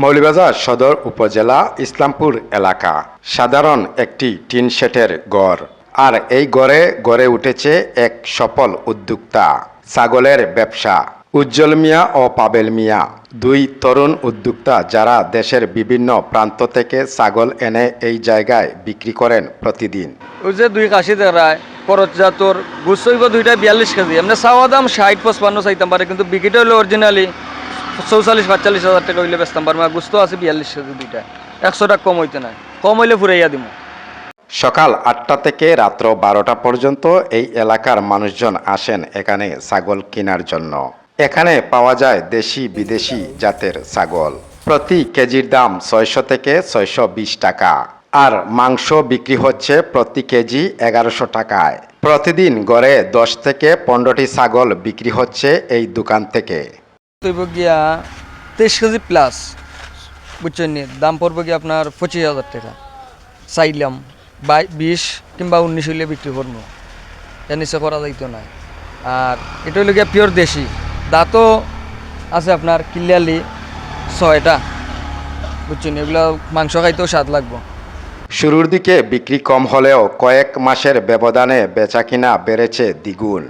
মৌলভীবাজার সদর উপজেলা ইসলামপুর এলাকা। সাধারণ একটি টিন শেটের গড়। আর এই গড়ে গড়ে উঠেছে এক সফল উদ্যোক্তা, ছাগলের ব্যবসা। উজ্জ্বল মিয়া ও পাবেল মিয়া, দুই তরুণ উদ্যোক্তা যারা দেশের বিভিন্ন প্রান্ত থেকে ছাগল এনে এই জায়গায় বিক্রি করেন প্রতিদিন। ওই যে দুই কাশি দেখায় গুছ দুইটা বিয়াল্লিশ কেজি। এমনি চাওয়া দাম ষাট, পঁচপান্ন চাইতাম পারে, কিন্তু বিক্রিটা হইলে অরিজিনালি চৌচল্লিশ, পাঁচচল্লিশ হাজার টাকা হইলে বেচতাম পারব গুস্ত আছে বিয়াল্লিশ কেজি দুইটা। একশো টাকা কম হইতে না কম হইলে ফুরাইয়া দিব সকাল আটটা থেকে রাত্র বারোটা পর্যন্ত এই এলাকার মানুষজন আসেন এখানে ছাগল কেনার জন্য। এখানে পাওয়া যায় দেশি, বিদেশি জাতের ছাগল। প্রতি কেজির দাম ছয়শো থেকে ছয়শো বিশ টাকা। আর মাংস বিক্রি হচ্ছে প্রতি কেজি এগারোশো টাকায়। প্রতিদিন গড়ে দশ থেকে পনেরোটি ছাগল বিক্রি হচ্ছে এই দোকান থেকে। তৈব গিয়া তেইশ কেজি প্লাস বুঝছেন দাম পড়বে গিয়ে আপনার পঁচিশ হাজার টাকা। চাইলাম, বাই বিশ কিংবা উনিশ হইলে বিক্রি করব। এর নিচে করা যাইতো না। আর এটা হইলে গিয়া পিওর দেশি। দাঁতও আছে আপনার কিলিয়ালি ছয়টা। বুঝছেন এগুলো মাংস খাইতেও স্বাদ লাগবো। শুরুর দিকে বিক্রি কম হলেও কয়েক মাসের ব্যবধানে বেচা কিনা বেড়েছে দ্বিগুণ।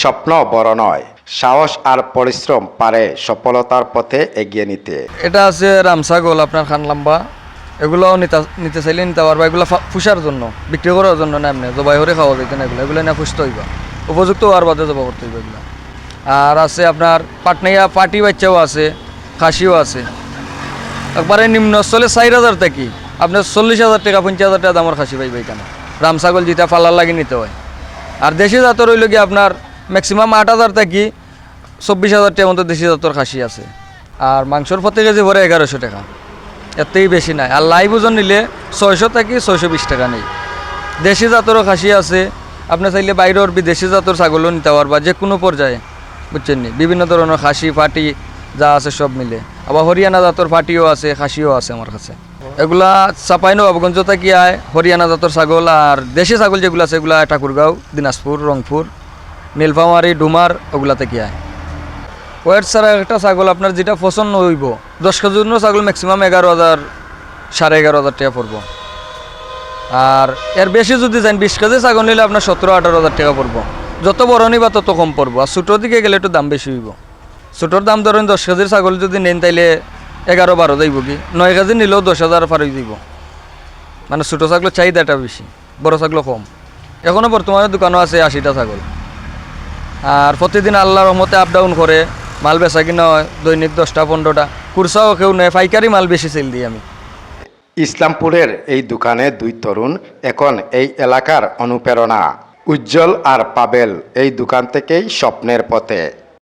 স্বপ্ন বড় নয়। সাহস আর পরিশ্রম পারে সফলতার পথে এগিয়ে নিতে। এটা আছে রামসাগল আপনার খান লাম্বা। এগুলোও নিতে চাইলে নিতে পারবা। এগুলো ফুসার জন্য, বিক্রি করার জন্য না এমনি। জবাই করে খাওয়া যাইতে না এগুলো। এগুলো না ফুসতে হইবা। উপযুক্ত হওয়ার বাদে জবা করতে হইবা এগুলো। আর আছে আপনার পাটনাইয়া পাটি বাচ্চাও আছে, খাসিও আছে। একবারে নিম্ন চলে চার হাজার থেকে। আপনার চল্লিশ হাজার টাকা, পঞ্চাশ হাজার টাকা দামের খাসি পাইবে এখানে। রামসাগল যেটা ফালার লাগে নিতে হয়। আর দেশি জাতর হইল গিয়ে আপনার ম্যাক্সিমাম আট হাজার থেকে। চব্বিশ হাজার টাকার মতো দেশি জাতর খাসি আছে। আর মাংসর প্রতি কেজি ভরে এগারোশো টাকা। এতেই বেশি নাই। আর লাইভ ওজন নিলে ছয়শো থেকে ছয়শো বিশ টাকা নেই। দেশি জাতরও খাসি আছে। আপনি চাইলে বাইরের বিদেশি জাতর ছাগলও নিতে পারবা যে কোনো পর্যায়ে। বুঝছেন নি? বিভিন্ন ধরনের খাসি, ফাটি, যা আছে সব মিলে। আবার হরিয়ানা জাতর ফাটিও আছে, খাসিও আছে আমার কাছে। এগুলা চাপাই নবাবগঞ্জ থেকে আয়, হরিয়ানা জাতর ছাগল। আর দেশি ছাগল যেগুলো আছে, এগুলা ঠাকুরগাঁও, দিনাজপুর, রংপুর, নীলফামারি, ডুমার, ওগুলা থেকে আয়। ওয়েট ছাড়া একটা ছাগল আপনার যেটা পছন্দ হইব। দশ কেজির ছাগল ম্যাক্সিমাম এগারো হাজার, সাড়ে এগারো হাজার টাকা পড়ব। আর এর বেশি যদি যান বিশ কেজি ছাগল নিলে আপনার সতেরো, আঠারো হাজার টাকা পড়ব। যত বড় নিবা তত কম পড়ব। আর ছোটোর দিকে গেলে একটু দাম বেশি হইব। ছোটোর দাম ধরেন দশ কেজির ছাগল যদি নেন, তাইলে এগারো, বারো যাইব কি? নয় কেজি নিলেও দশ হাজার পার যাব মানে ছোটো ছাগলের চাহিদাটা বেশি, বড় ছাগল কম। এখনও বর্তমানে দোকানও আছে আশিটা ছাগল। আর প্রতিদিন আল্লাহর রহমতে আপ ডাউন করে মাল বেচা কিনা হয়, দৈনিক দশটা, পনেরোটা। কুরসাও কেউ নেয়, পাইকারি মাল বেশি সেল দিই আমি। ইসলামপুরের এই দোকানে দুই তরুণ, এখন এই এলাকার অনুপ্রেরণা। উজ্জ্বল আর পাবেল এই দোকান থেকেই স্বপ্নের পথে।